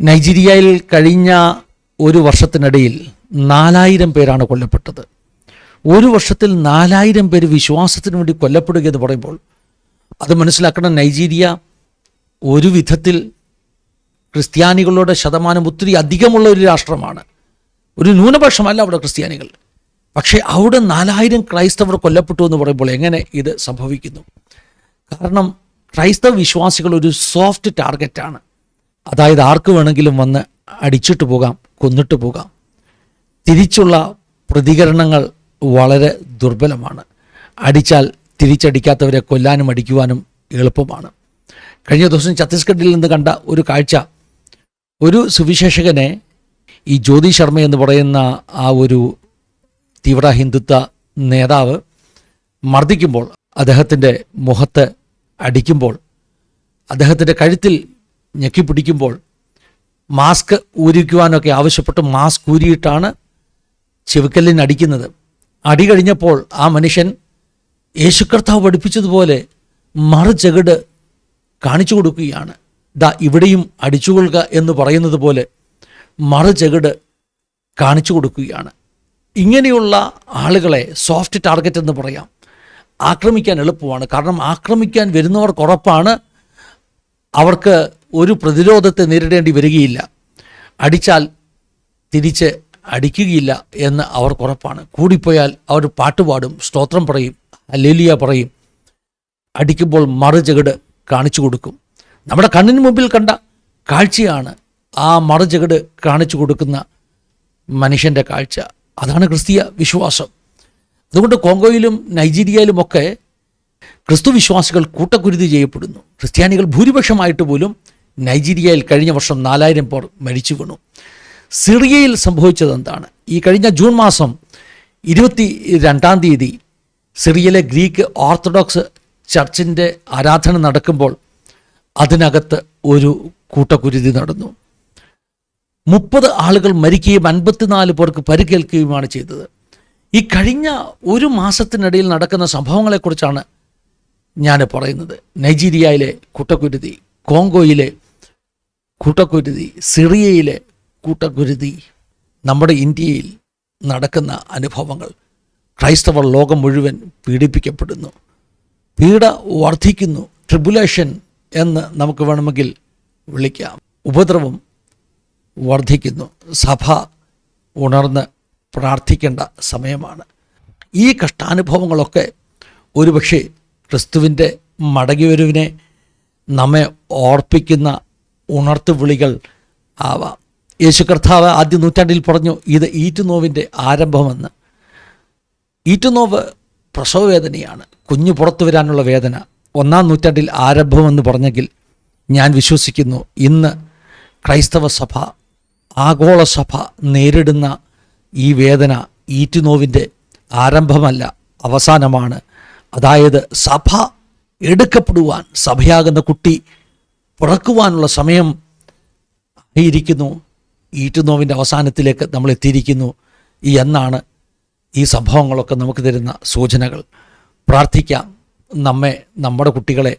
നൈജീരിയയിൽ കഴിഞ്ഞ ഒരു വർഷത്തിനിടയിൽ നാലായിരം പേരാണ് കൊല്ലപ്പെട്ടത്. ഒരു വർഷത്തിൽ നാലായിരം പേര് വിശ്വാസത്തിന് വേണ്ടി കൊല്ലപ്പെടുക എന്ന് പറയുമ്പോൾ അത് മനസ്സിലാക്കണം നൈജീരിയ ഒരു വിധത്തിൽ ക്രിസ്ത്യാനികളുടെ ശതമാനം ഒത്തിരി അധികമുള്ള ഒരു രാഷ്ട്രമാണ്. ഒരു ന്യൂനപക്ഷമല്ല അവിടെ ക്രിസ്ത്യാനികൾ. പക്ഷേ അവിടെ നാലായിരം ക്രൈസ്തവർ കൊല്ലപ്പെട്ടു എന്ന് പറയുമ്പോൾ എങ്ങനെ ഇത് സംഭവിക്കുന്നു? കാരണം ക്രൈസ്തവ വിശ്വാസികൾ ഒരു സോഫ്റ്റ് ടാർഗറ്റാണ്. അതായത് ആർക്ക് വേണമെങ്കിലും വന്ന് അടിച്ചിട്ട് പോകാം കൊന്നിട്ട് പോകാം. തിരിച്ചുള്ള പ്രതികരണങ്ങൾ വളരെ ദുർബലമാണ്. അടിച്ചാൽ തിരിച്ചടിക്കാത്തവരെ കൊല്ലാനും അടിക്കുവാനും എളുപ്പമാണ്. കഴിഞ്ഞ ദിവസം ഛത്തീസ്ഗഡിൽ നിന്ന് കണ്ട ഒരു കാഴ്ച. ഒരു സുവിശേഷകനെ ഈ ജ്യോതി ശർമ്മ എന്ന് പറയുന്ന ആ ഒരു തീവ്ര ഹിന്ദുത്വ നേതാവ് മർദ്ദിക്കുമ്പോൾ അദ്ദേഹത്തിന്റെ മുഖത്ത് അടിക്കുമ്പോൾ അദ്ദേഹത്തിന്റെ കഴുത്തിൽ ഞെക്കിപ്പിടിക്കുമ്പോൾ മാസ്ക് ഊരിക്കുവാനൊക്കെ ആവശ്യപ്പെട്ട് മാസ്ക് ഊരിയിട്ടാണ് ചെവിക്കല്ലിന് അടിക്കുന്നത് അടി കഴിഞ്ഞപ്പോൾ ആ മനുഷ്യൻ യേശുക്കർത്താവ് പഠിപ്പിച്ചതുപോലെ മറുചകട് കാണിച്ചു കൊടുക്കുകയാണ്. ദാ ഇവിടെയും അടിച്ചുകൊള്ളുക എന്ന് പറയുന്നത് പോലെ മറുചകട് കാണിച്ചു കൊടുക്കുകയാണ്. ഇങ്ങനെയുള്ള ആളുകളെ സോഫ്റ്റ് ടാർഗറ്റ് എന്ന് പറയാം. ആക്രമിക്കാൻ എളുപ്പമാണ്. കാരണം ആക്രമിക്കാൻ വരുന്നവർക്ക് ഉറപ്പാണ്. അവർക്ക് ഒരു പ്രതിരോധത്തെ നേരിടേണ്ടി വരികയില്ല. അടിച്ചാൽ തിരിച്ച് അടിക്കുകയില്ല എന്ന് അവർക്ക് ഉറപ്പാണ്. കൂടിപ്പോയാൽ അവർ പാട്ടുപാടും സ്തോത്രം പറയും അലേലിയ പറയും. അടിക്കുമ്പോൾ മറുചകട് കാണിച്ചു കൊടുക്കും. നമ്മുടെ കണ്ണിന് മുമ്പിൽ കണ്ട കാഴ്ചയാണ് ആ മറുചകട് കാണിച്ചു കൊടുക്കുന്ന മനുഷ്യന്റെ കാഴ്ച. അതാണ് ക്രിസ്തീയ വിശ്വാസം. അതുകൊണ്ട് കോങ്കോയിലും നൈജീരിയയിലുമൊക്കെ ക്രിസ്തു വിശ്വാസികൾ കൂട്ടക്കുരുതി ചെയ്യപ്പെടുന്നു. ക്രിസ്ത്യാനികൾ ഭൂരിപക്ഷമായിട്ട് പോലും നൈജീരിയയിൽ കഴിഞ്ഞ വർഷം നാലായിരം പേർ മരിച്ചു വീണു. സിറിയയിൽ സംഭവിച്ചത് എന്താണ്? ഈ കഴിഞ്ഞ ജൂൺ മാസം ഇരുപത്തി രണ്ടാം തീയതി സിറിയയിലെ ഗ്രീക്ക് ഓർത്തഡോക്സ് ചർച്ചിന്റെ ആരാധന നടക്കുമ്പോൾ അതിനകത്ത് ഒരു കൂട്ടക്കുരുതി നടന്നു. മുപ്പത് ആളുകൾ മരിക്കുകയും അൻപത്തിനാല് പേർക്ക് പരിക്കേൽക്കുകയുമാണ് ചെയ്തത്. ഈ കഴിഞ്ഞ ഒരു മാസത്തിനിടയിൽ നടക്കുന്ന സംഭവങ്ങളെക്കുറിച്ചാണ് ഞാൻ പറയുന്നത്. നൈജീരിയയിലെ കൂട്ടക്കുരുതി കോങ്കോയിലെ കൂട്ടക്കുരുതി സിറിയയിലെ കൂട്ടക്കുരുതി നമ്മുടെ ഇന്ത്യയിൽ നടക്കുന്ന അനുഭവങ്ങൾ ക്രൈസ്തവർ ലോകം മുഴുവൻ പീഡിപ്പിക്കപ്പെടുന്നു. പീഡ വർദ്ധിക്കുന്നു. ട്രിബുലേഷൻ എന്ന് നമുക്ക് വേണമെങ്കിൽ വിളിക്കാം. ഉപദ്രവം വർദ്ധിക്കുന്നു. സഭ ഉണർന്ന് പ്രാർത്ഥിക്കേണ്ട സമയമാണ്. ഈ കഷ്ടാനുഭവങ്ങളൊക്കെ ഒരുപക്ഷെ ക്രിസ്തുവിന്റെ മടങ്ങിവരുവിനെ നമ്മെ ഓർപ്പിക്കുന്ന ഉണർത്തു വിളികൾ ആവാം. യേശു കർത്താവ് ആദ്യ നൂറ്റാണ്ടിൽ പറഞ്ഞു ഇത് ഈറ്റുനോവിന്റെ ആരംഭമെന്ന്. ഈറ്റുനോവ് പ്രസവവേദനയാണ്. കുഞ്ഞു പുറത്തു വരാനുള്ള വേദന ഒന്നാം നൂറ്റാണ്ടിൽ ആരംഭമെന്ന് പറഞ്ഞെങ്കിൽ ഞാൻ വിശ്വസിക്കുന്നു ഇന്ന് ക്രൈസ്തവ സഭ ആഗോള സഭ നേരിടുന്ന ഈ വേദന ഈറ്റുനോവിന്റെ ആരംഭമല്ല അവസാനമാണ്. അതായത് സഭ എടുക്കപ്പെടുവാൻ സഭയാകുന്ന കുട്ടി പിറക്കുവാനുള്ള സമയം ആയിരിക്കുന്നു ഈറ്റുനോവിന്റെ അവസാനത്തിലേക്ക് നമ്മൾ എത്തിയിരിക്കുന്നു. ഈ എന്നാണ് ഈ സംഭവങ്ങളൊക്കെ നമുക്ക് തരുന്ന സൂചനകൾ. പ്രാർത്ഥിക്കാം. നമ്മെ നമ്മുടെ കുട്ടികളെ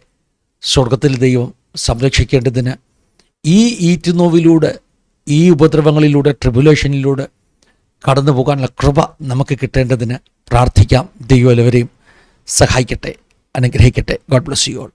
സ്വർഗത്തിൽ ദൈവം സംരക്ഷിക്കേണ്ടതിന് ഈ ഈറ്റുനോവിലൂടെ ഈ ഉപദ്രവങ്ങളിലൂടെ ട്രിബുലേഷനിലൂടെ കടന്നു പോകാനുള്ള കൃപ നമുക്ക് കിട്ടേണ്ടതിന് പ്രാർത്ഥിക്കാം. ദൈവം എല്ലാവരെയും സഹായിക്കട്ടെ അനുഗ്രഹിക്കട്ടെ. God bless you all